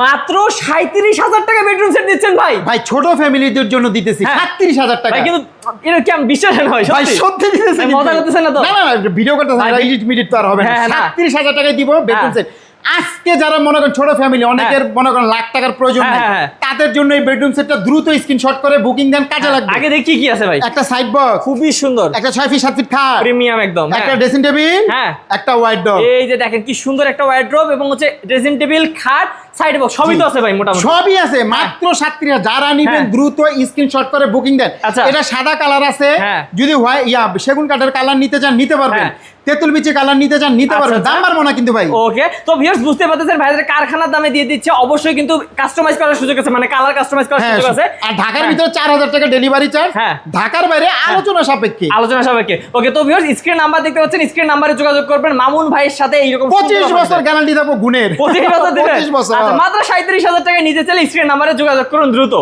মাত্র সাঁত্রিশ হাজার টাকা বেডরুম সেট দিচ্ছেন ভাই ভাই ছোট ফ্যামিলিদের জন্য দিতেছি হ্যাঁ। সাতত্রিশ হাজার টাকা কিন্তু এটা কি আমি বিশ্বাস হয় ভাই সত্যি দিতেছি মজা করতেছেন না তো? না না ভিডিও করতেছেন ভাই, এডিট মিডিট তো আর হবে না হ্যাঁ, না। সাতত্রিশ হাজার টাকায় দিব বেডরুম হ্যাঁ। সেট আজকে যারা মনে করেন ছোট ফ্যামিলি অনেকের মনে করেন লাখ টাকার প্রয়োজন হ্যাঁ, হ্যাঁ, হ্যাঁ। তাদের জন্য এই বেডরুম সেটটা দ্রুত স্ক্রিনশট করে বুকিং দেন কাজে লাগবে আগে দেখি কি আছে ভাই একটা সাইড বক্স খুবই সুন্দর একটা ছয় ফিট সাত ফিট খাট প্রিমিয়াম একদম হ্যাঁ। একটা ড্রেসিং টেবিল হ্যাঁ। একটা ওয়াইড ডগ এই যে দেখেন কি সুন্দর একটা ওয়ার্ড্রোব এবং হচ্ছে ড্রেসিং টেবিল খাট সাইড বক্স সবই তো আছে ভাই মোটামুটি। সবই আছে মাত্র সাতত্রিশ যারা নিবেন হ্যাঁ। দ্রুত স্ক্রিনশট করে বুকিং দেন। আচ্ছা। এটা সাদা কালার আছে। হ্যাঁ। যদি হয় ইয়া সেগুন কাঠের কালার নিতে চান নিতে পারবেন। হ্যাঁ। তেঁতুল বিচি কালার নিতে চান নিতে আচ্ছা, পারবেন। আচ্ছা। দাম পারব না কিন্তু ভাই। ওকে। তো ভিউয়ার্স বুঝতে পারতেছেন ভাইদের কারখানার দামে দিয়ে দিচ্ছে। অবশ্যই কিন্তু কাস্টমাইজ করার সুযোগ আছে মানে কালার কাস্টমাইজ করার হ্যাঁ সুযোগ আছে। আর ঢাকার হ্যাঁ। ভিতরে চার হাজার টাকা ডেলিভারি চার্জ হ্যাঁ। ঢাকার বাইরে আলোচনা সাপেক্ষে। আলোচনা সবাইকে ওকে তো ভিউয়ার্স স্ক্রিন নাম্বার দেখতে পাচ্ছেন স্ক্রিন নাম্বারে যোগাযোগ করবেন। মামুন ভাইয়ের সাথে এইরকম পঁচিশ বছর গ্যারান্টি দেবো গুণের। পঁচিশ বছর দিবেন। পঁচিশ বছর। মাত্র সাঁত্রিশ হাজার টাকা নিজে চাইলে স্ক্রিন নাম্বারে যোগাযোগ করুন দ্রুত।